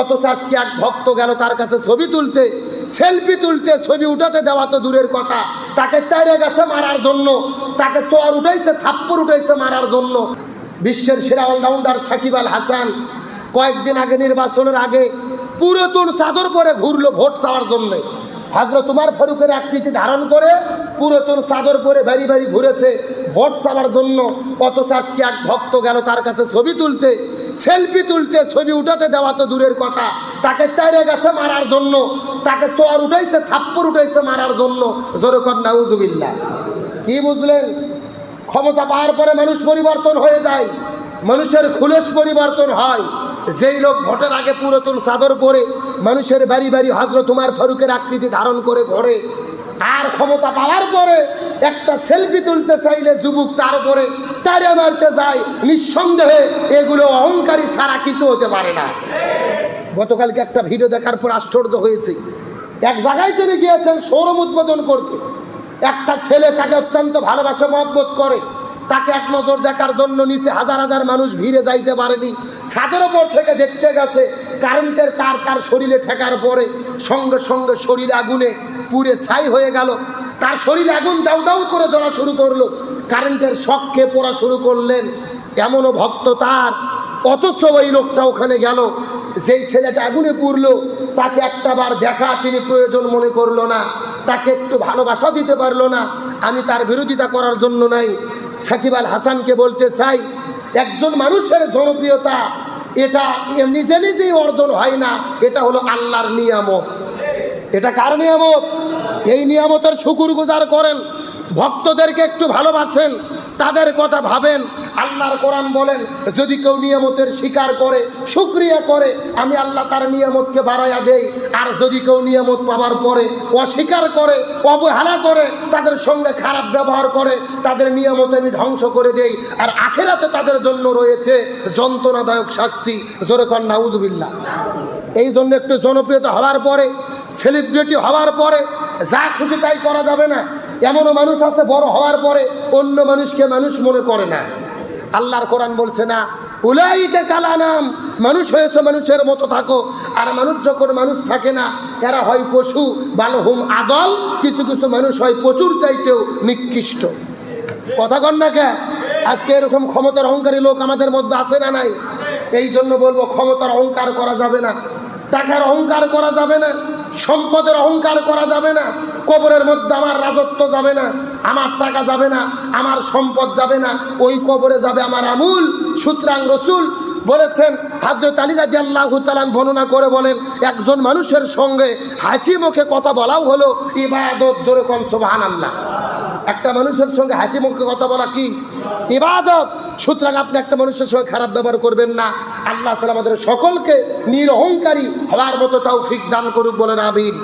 অথচ আজকে এক ভক্ত গেল তার কাছে ছবি তুলতে সেলফি তুলতে, ছবি উঠাতে দেওয়া তো দূরের কথা। তাকে তাইরে গেছে মারার জন্য, তাকে চর উঠাইছে থাপ্পর উঠাইছে মারার জন্য। বিশ্বের সেরা অলরাউন্ডার সাকিব আল হাসান কয়েকদিন আগে নির্বাচনের আগে পুরাতন চাদর পরে ঘুরলো ভোট চাওয়ার জন্য। হাজরত তোমার ফারুকের আকৃতি ধারণ করে পুরাতন চাদর পরে বাড়ি বাড়ি ঘুরেছে ভোট চাওয়ার জন্য, অথচ আজকে এক ভক্ত গেল তার কাছে ছবি তুলতে, সেলফি তুলতে, ছবি উঠাতে দেওয়া তো দূরের কথা। তাকে তাইরে গেছে মারার জন্য, তাকে চোয়ার উঠাইছে, থাপ্পর উঠাইছে মারার জন্য। জোরকর নাউজুবিল্লা কি বুঝলেন? ক্ষমতা পাওয়ার পরে মানুষ পরিবর্তন হয়ে যায়, মানুষের খুলস পরিবর্তন হয়। যেই লোক ভোটের আগে পুরাতন চাদর পরে মানুষের বাড়ি বাড়ি হজরত তোমার ফারুকের আকৃতি ধারণ করে ঘরে আর ক্ষমতা পাওয়ার পরে একটা সেলফি তুলতে চাইলে যুবক তার উপরে তারে মারতে যায়, নিঃসন্দেহে এগুলো অহংকারী ছাড়া কিছু হতে পারে না। গতকালকে একটা ভিডিও দেখার পর আশ্চর্য হয়েছে। এক জায়গায় তিনি গিয়েছেন শোরুম উদ্বোধন করতে। একটা ছেলে তাকে অত্যন্ত ভালোবাসা, মহব্বত করে। তাকে এক নজর দেখার জন্য নিচে হাজার হাজার মানুষ ভিড়ে যাইতে পারেনি। ছাদের ওপর থেকে দেখতে গেছে, কারেন্টের তার তার শরীরে ঠেকার পরে সঙ্গে সঙ্গে শরীর আগুনে পুড়ে ছাই হয়ে গেল। তার শরীরে আগুন দাউ দাউ করে জ্বলা শুরু করল। কারেন্টের শখকে পড়া শুরু করলেন। এমনও ভক্ত তার। অথচ ওই লোকটা ওখানে গেল। যেই ছেলেটা আগুনে পুরলো তাকে একটা বার দেখা তিনি প্রয়োজন মনে করল না। তাকে একটু ভালোবাসা দিতে পারল না। আমি তার বিরোধিতা করার জন্য নাই। সাকিব আল হাসানকে বলতে চাই, একজন মানুষের জনপ্রিয়তা, এটা নিজে নিজেই অর্জন হয় না। এটা হলো আল্লাহর নিয়ামত। এটা কার নিয়ামত? এই নিয়ামতের শুকুর গুজার করেন, ভক্তদেরকে একটু ভালোবাসেন, তাদের কথা ভাবেন, আল্লাহর কোরআন বলেন, যদি কেউ নিয়ামতের স্বীকার করে, শুক্রিয়া করে, আমি আল্লাহ তার নিয়ামতকে বাড়াইয়া দেই, আর যদি কেউ নিয়ামত পাওয়ার পরে অস্বীকার করে, অবহেলা করে, তাদের সঙ্গে খারাপ ব্যবহার করে, তাদের নিয়ামত আমি ধ্বংস করে দেই, আর আখেরাতে তাদের জন্য রয়েছে যন্ত্রণাদায়ক শাস্তি, জোরে কর নাউজুবিল্লাহ। এই জন্য একটু জনপ্রিয়তা হওয়ার পরে সেলিব্রিটি হওয়ার পরে যা খুশি তাই করা যাবে না। এমনও মানুষ আছে, বড় হওয়ার পরে অন্য মানুষকে মানুষ মনে করে না। আল্লাহর কোরআন বলছে না, উলাইকে কালা নাম মানুষ হয়েছে মানুষের মতো থাকো। আর মানুষ যখন মানুষ থাকে না, এরা হয় পশু, বালহুম আদল, কিছু কিছু মানুষ হয় প্রচুর চাইতেও নিকৃষ্ট। কথা কন না কে? আজকে এরকম ক্ষমতার অহংকারী লোক আমাদের মধ্যে আছে না নাই? এই জন্য বলব, ক্ষমতার অহংকার করা যাবে না। টাকার অহংকার করা যাবে না। সম্পদের অহংকার করা যাবে না, কবরের মধ্যে আমার রাজত্ব যাবে না, আমার টাকা যাবে না, আমার সম্পদ যাবে না, ওই কবরে যাবে আমার আমূল। সুতরাং রসুল বলেছেন হাজরত আলী রাজি আল্লাহ তালান বর্ণনা করে বলেন, একজন মানুষের সঙ্গে হাসি মুখে কথা বলাও হলো ইবাদত জোরে কম সোবাহান আল্লাহ একটা মানুষের সঙ্গে হাসি মুখে কথা বলা কি? ইবাদত। সুতরাং আপনি একটা মানুষের সঙ্গে খারাপ ব্যবহার করবেন না। আল্লাহ তালা আমাদের সকলকে নিরহংকারী হওয়ার মতো তাও ফিক দান করুক বলেন আবিন